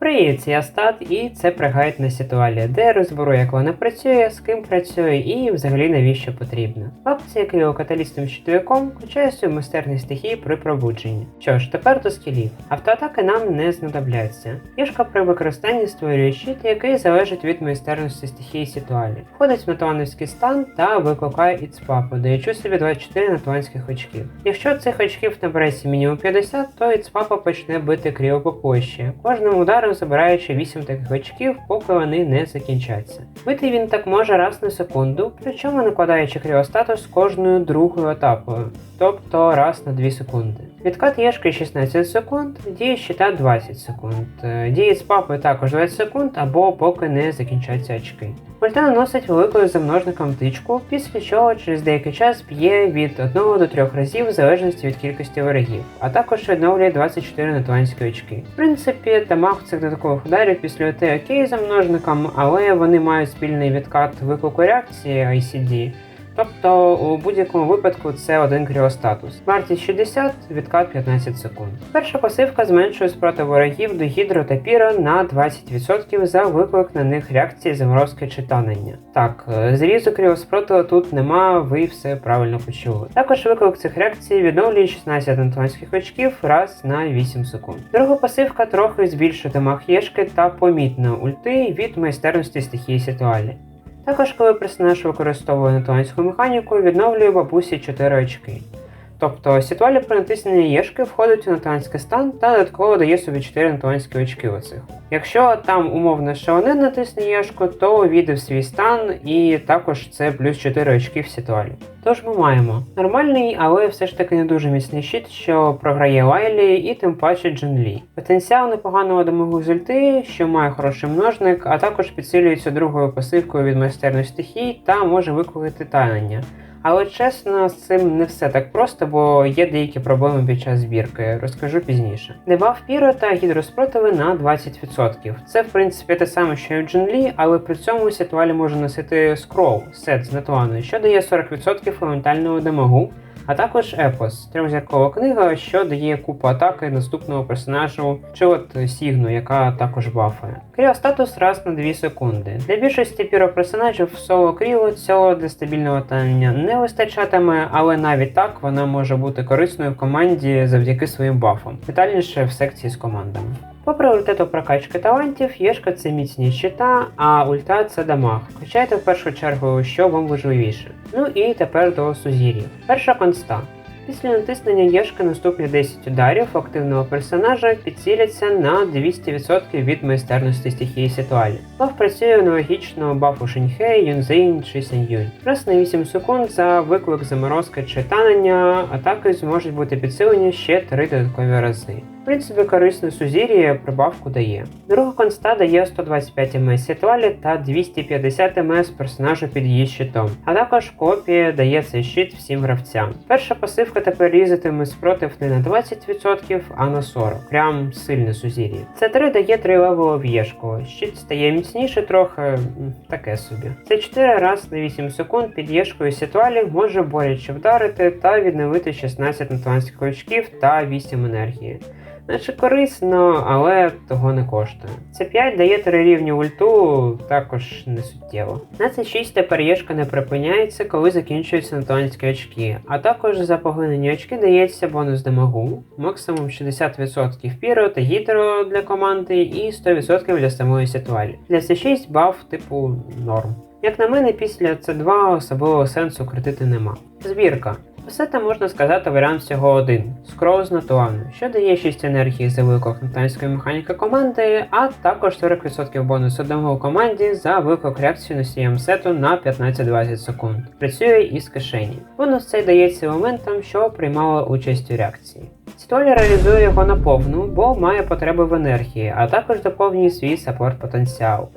Привіт, я Стат, і це пригайд на ситуалі, де розберу, як вона працює, з ким працює і взагалі навіщо потрібно. Бабця, який є каталістом щитовиком, включає свою майстерність стихії при пробудженні. Що ж, тепер до скілів. Автоатаки нам не знадобляться. Єшка при використанні створює щит, який залежить від майстерності стихії ситуалі. Входить в натуанівський стан та викликає іцпапу, даючи собі 24 натуанських очків. Якщо цих очків набереться мінімум 50, то іцпапа почне бити кріо по площі, кожним ударом забираючи 8 таких очків, поки вони не закінчаться. Бити він так може раз на секунду, причому накладаючи кріостатус кожною другою атакою, тобто раз на 2 секунди. Відкат Єшки 16 секунд, дія щита 20 секунд. Е, Дії з папи також 20 секунд або поки не закінчаться очки. Ульта наносить великою замножником тичку, після чого через деякий час б'є від 1 до 3 разів в залежності від кількості ворогів, а також відновлює 24 натуанські очки. В принципі, дамаг цих додаткових ударів після ОТ окей за множником, але вони мають спільний відкат виклику реакції ICD. Тобто у будь-якому випадку це один кріостатус. Вартість 60, відкат 15 секунд. Перша пасивка зменшує спротив ворогів до гідро та піра на 20% за виклик на них реакції заморозки чи танення. Так, е, зрізу кріоспротиву тут нема, ви все правильно почули. Також виклик цих реакцій відновлює 16 антонських очків раз на 8 секунд. Друга пасивка трохи збільшує дамаг єшки та помітно ульти від майстерності стихії ситуалі. Також, коли персонаж використовує натуанську механіку, відновлює бабусі 4 очки. Тобто ситуалі при натисненні єшки входить у натуанський стан та додатково дає собі 4 натуанські очки оцих. Якщо там умовно ще один натисне єшку, то увійде в свій стан і також це плюс 4 очки в ситуалі. Тож ми маємо нормальний, але все ж таки не дуже міцний щит, що програє Лайлі і тим паче Джин Лі. Потенціал непоганого дамагу з ульти, що має хороший множник, а також підсилюється другою пасивкою від майстерної стихій та може викликати танення. Але чесно, з цим не все так просто, бо є деякі проблеми під час збірки, розкажу пізніше. Дебаф піро та гідроспротиви на 20%. Це в принципі те саме, що і в Джинлі, але при цьому Ситуалі може носити скрол, сет з Натуаною, що дає 40% елементального дамагу. А також Епос, трьохзіркова книга, що дає купу атаки наступного персонажу, чи от Сігну, яка також бафає. Кріостатус раз на 2 секунди. Для більшості піроперсонажів в соло кріло цього для стабільного танення не вистачатиме, але навіть так вона може бути корисною в команді завдяки своїм бафам. Детальніше в секції з командами. По пріоритету прокачки талантів, єшка це міцність щита, а ульта це дамаг. Качайте в першу чергу, що вам важливіше. Ну і тепер до сузір'їв. Перша конста. Після натиснення Єшки наступні 10 ударів активного персонажа підціляться на 200% від майстерності стихії Ситуалі. Баф працює аналогічно бафу Шеньхей, Юнзейн чи Сеньюнь. Раз на 8 секунд за виклик заморозки чи танення атаки зможуть бути підсилені ще 3 додаткові рази. В принципі, корисне сузір'я прибавку дає. Друга конста дає 125 МС Ситуалі та 250 МС персонажу під її щитом, а також копія дає цей щит всім гравцям. Перша пасивка тепер різатиме спротив не на 20%, а на 40%. Прям сильне сузір'я. Це 3 дає 3 левелу в єшку. Щит стає міцніше трохи, таке собі. Це 4 раз на 8 секунд під єшкою Ситуалі може боляче вдарити та відновити 16 натуанських очків та 8 енергії. Наче корисно, але того не коштує. Це 5 дає 3 рівні ульту, також не суттєво. На це 6 тепер єшка не припиняється, коли закінчуються натуанські очки, а також за поглинені очки дається бонус дамагу, максимум 60% піро та гідро для команди і 100% для самої ситуалі. Для C6 баф типу норм. Як на мене, після C2 особливого сенсу крутити нема. Збірка. Сета можна сказати варіант всього один скрол з що дає 6 енергії за виклик натуанської механіки команди, а також 40% бонусу дамагу команді за виклик реакції носієм сету на 15-20 секунд. Працює із кишені. Бонус цей дається елементам, що приймали участь у реакції. Сітолі реалізує його наповну, бо має потреби в енергії, а також доповнює свій саппорт потенціал.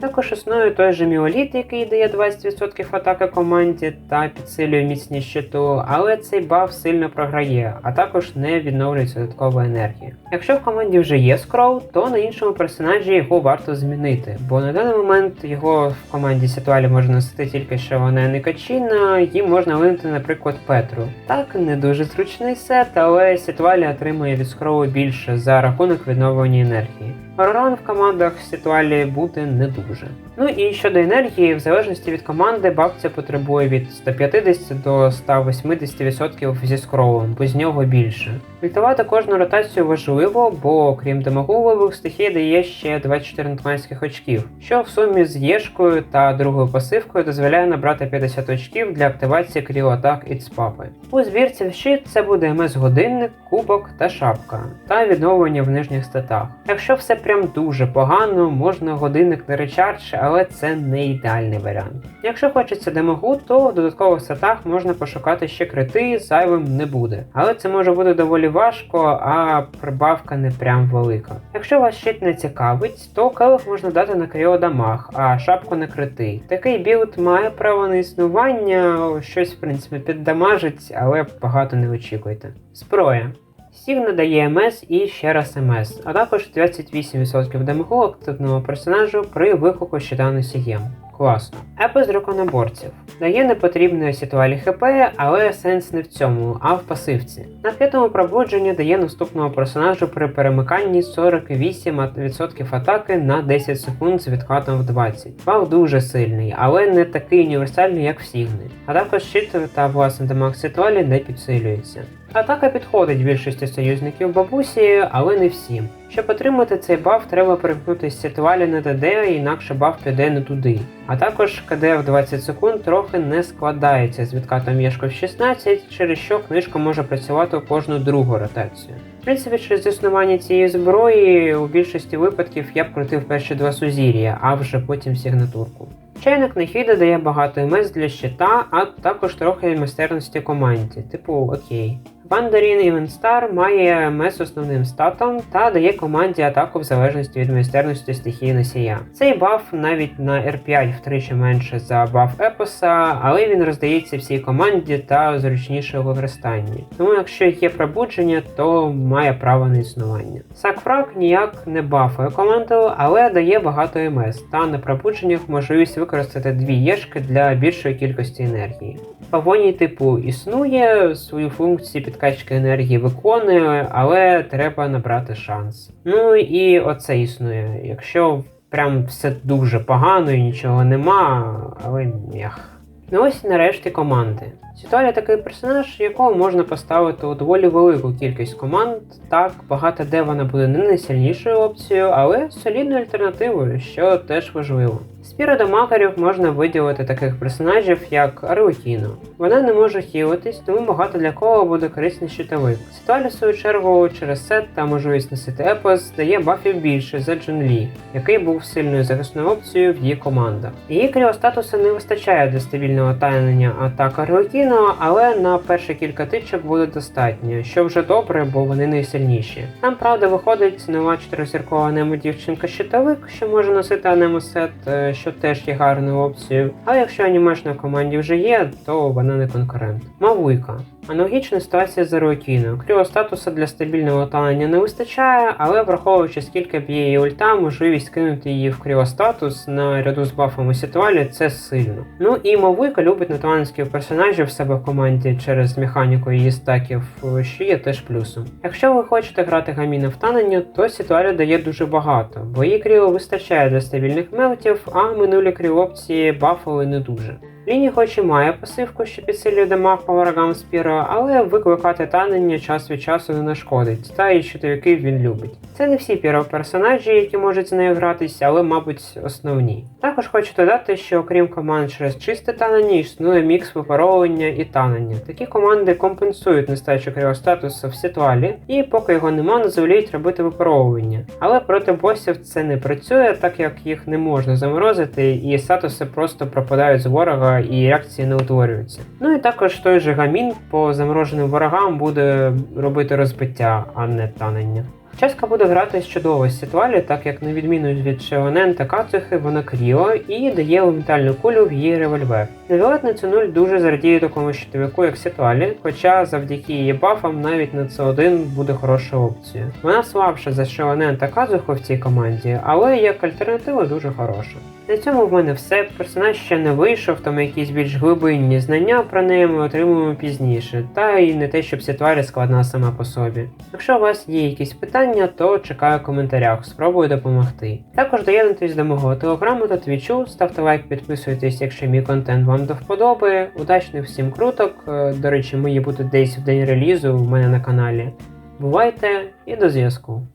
Також існує той же міоліт, який дає 20% атаки команді та підсилює міцність щиту, але цей баф сильно програє, а також не відновлюється додаткова енергія. Якщо в команді вже є скрол, то на іншому персонажі його варто змінити, бо на даний момент його в команді Ситуалі можна носити тільки що вона не качіна, їм можна винути, наприклад, Петру. Так, не дуже зручний сет, але Ситуалі отримує від скролу більше за рахунок відновлення енергії. Урон в командах Ситуалі буде не дуже. Ну і щодо енергії, в залежності від команди, бабця потребує від 150 до 180% зі скролом, бо з нього більше. Вільтувати кожну ротацію важливо, бо крім дамагу вибух стихії дає ще 24 натманських очків, що в сумі з Єшкою та другою пасивкою дозволяє набрати 50 очків для активації кріл-атак із папи. У збірці в щит це буде МС-годинник, кубок та шапка, та відновлення в нижніх статах. Якщо все прям дуже погано, можна годинник на речардж, але це не ідеальний варіант. Якщо хочеться демагу, то в додаткових статах можна пошукати ще крити, зайвим не буде. Але це може бути доволі важко, а прибавка не прям велика. Якщо вас щит не цікавить, то келих можна дати на кріодамаг, а шапку на крити. Такий білд має право на існування, щось в принципі піддамажить, але багато не очікуйте. Зброя. Стіг надає МС і ще раз МС, а також 28% дамагу активного персонажу при виклику щитану носієм. Класно. Епи з драконоборців. Дає непотрібне сітуалі ХП, але сенс не в цьому, а в пасивці. На п'ятому пробудженні дає наступного персонажу при перемиканні 48% атаки на 10 секунд з відкатом в 20. Баф дуже сильний, але не такий універсальний, як в Сігни. А також щит та власне дамаг сітуалі не підсилюється. Атака підходить більшості союзників бабусі, але не всім. Щоб отримати цей баф, треба перемкнути з сітуалі на ДД, інакше баф піде не туди. А також КД в 20 секунд трохи не складається з відкатом Єшко в 16, через що книжка може працювати у кожну другу ротацію. В принципі, через існування цієї зброї у більшості випадків я б крутив перші два сузір'я, а вже потім сигнатурку. Чайник Нехіда дає багато МС для щита, а також трохи майстерності команді, типу окей. Вандарін Івенстар має МС основним статом та дає команді атаку в залежності від майстерності стихії носія. Цей баф навіть на R5 втричі менше за баф Епоса, але він роздається всій команді та зручніше у використанні. Тому якщо є пробудження, то має право на існування. Сакфрак ніяк не бафує команду, але дає багато МС та на пробудженнях можливість використати дві єшки для більшої кількості енергії. Павоній типу існує, свою функцію підкачки енергії виконує, але треба набрати шанс. Ну і оце існує. Якщо прям все дуже погано і нічого нема, але м'ях. Ну ось нарешті команди. Сітуаля такий персонаж, якого можна поставити у доволі велику кількість команд. Так, багато де вона буде не найсильнішою опцією, але солідною альтернативою, що теж важливо. З піродомакарів можна виділити таких персонажів, як Арлекіно. Вона не може хілитись, тому багато для кого буде корисний щитовик. Ситуаля, в свою чергу, через сет та можливість носити епос дає бафів більше за Джун Лі, який був сильною захисною опцією в її командах. Її кріостатусу не вистачає для стабільного тайнення атак Арлекіно, але на перші кілька тичок буде достатньо, що вже добре, бо вони найсильніші. Там, правда, виходить нова чотиризіркова анемо дівчинка щитовик, що може носити анемосет, е, що теж є гарною опцією. Але якщо анімешна в команді вже є, то вона не конкурент. Мавуйка. Аналогічна ситуація з Аруакіною. Кріостатуса для стабільного талення не вистачає, але враховуючи скільки б'є її ульта, можливість кинути її в кріостатус на ряду з бафами Сітуалі це сильно. Ну і Мавуйка любить наталанських персонажів в себе в команді через механіку її стаків, що є теж плюсом. Якщо ви хочете грати гаміна в танення, то Сітуаля дає дуже багато, бо її кріо вистачає для стабільних мелтів, а минулі кріо опції бафали не дуже. Ліні хоч і має пасивку, що підсилює дамаг по ворогам Спіро, але викликати танення час від часу не нашкодить, та і щитовиків він любить. Це не всі піро персонажі, які можуть з нею гратись, але, мабуть, основні. Також хочу додати, що окрім команд через чисте танення, існує мікс випаровування і танення. Такі команди компенсують нестачу кріостатусу в ситуалі, і поки його нема, дозволяють робити випаровування. Але проти босів це не працює, так як їх не можна заморозити, і статуси просто пропадають з ворога і реакції не утворюються. Ну і також той же гамін по замороженим ворогам буде робити розбиття, а не танення. Ческа буде грати чудово з Сітуалі, так як на відміну від Шеонен та Кацухи, вона кріо і дає елементальну кулю в її револьвер. Невіолетний Цунуль дуже зрадіє такому щитовику, як Сітуалі, хоча завдяки її бафам навіть на С1 буде хорошою опцією. Вона слабша за Шеонен та Казуху в цій команді, але як альтернатива дуже хороша. На цьому в мене все. Персонаж ще не вийшов, тому якісь більш глибинні знання про неї ми отримуємо пізніше, та й не те, щоб Сітуалі складна сама по собі. Якщо у вас є якісь питання, питання, то чекаю в коментарях, спробую допомогти. Також доєднуйтесь до мого телеграму та твічу, ставте лайк, підписуйтесь, якщо мій контент вам до вподоби. Удачних всім круток. Е, До речі, мої будуть десь в день релізу в мене на каналі. Бувайте і до зв'язку.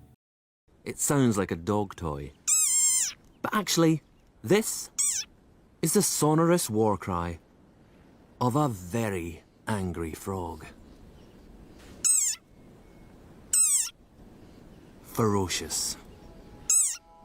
It sounds like a dog toy. But actually, this is the sonorous war cry of a very angry frog. Ferocious.